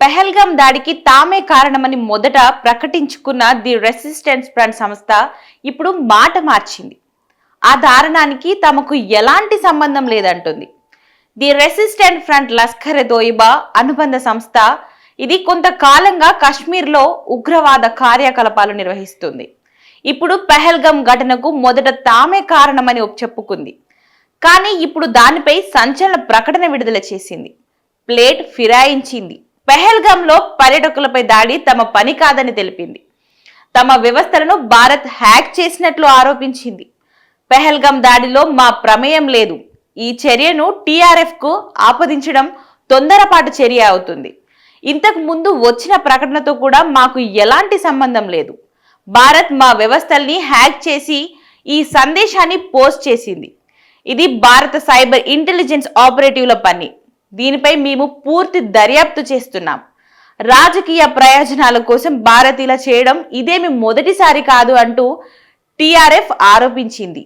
పెహల్గాం దాడికి తామే కారణమని మొదట ప్రకటించుకున్న ది రెసిస్టెన్స్ ఫ్రంట్ సంస్థ ఇప్పుడు మాట మార్చింది. ఆ దారుణానికి తమకు ఎలాంటి సంబంధం లేదంటుంది. The resistant front Lashkar Taiba అనుబంధ సంస్థ ఇది కొంతకాలంగా కాశ్మీర్లో ఉగ్రవాద కార్యకలాపాలు నిర్వహిస్తుంది. ఇప్పుడు పెహల్గం ఘటనకు మొదట తామే కారణమని చెప్పుకుంది కానీ ఇప్పుడు దానిపై సంచలన ప్రకటన విడుదల చేసింది. ప్లేట్ ఫిరాయించింది. పెహల్గాంలో పర్యటకులపై దాడి తమ పని కాదని తెలిపింది. తమ వ్యవస్థలను భారత్ హ్యాక్ చేసినట్లు ఆరోపించింది. పెహల్గాం దాడిలో మా ప్రమేయం లేదు. ఈ చర్యను టీఆర్ఎఫ్కు ఆపదించడం తొందరపాటు చర్య అవుతుంది. ఇంతకు ముందు వచ్చిన ప్రకటనతో కూడా మాకు ఎలాంటి సంబంధం లేదు. భారత్ మా వ్యవస్థల్ని హ్యాక్ చేసి ఈ సందేశాన్ని పోస్ట్ చేసింది. ఇది భారత సైబర్ ఇంటెలిజెన్స్ ఆపరేటివ్ల పని. దీనిపై మేము పూర్తి దర్యాప్తు చేస్తున్నాం. రాజకీయ ప్రయోజనాల కోసం భారతీయుల చేయడం ఇదేమి మొదటిసారి కాదు అంటూ టీఆర్ఎఫ్ ఆరోపించింది.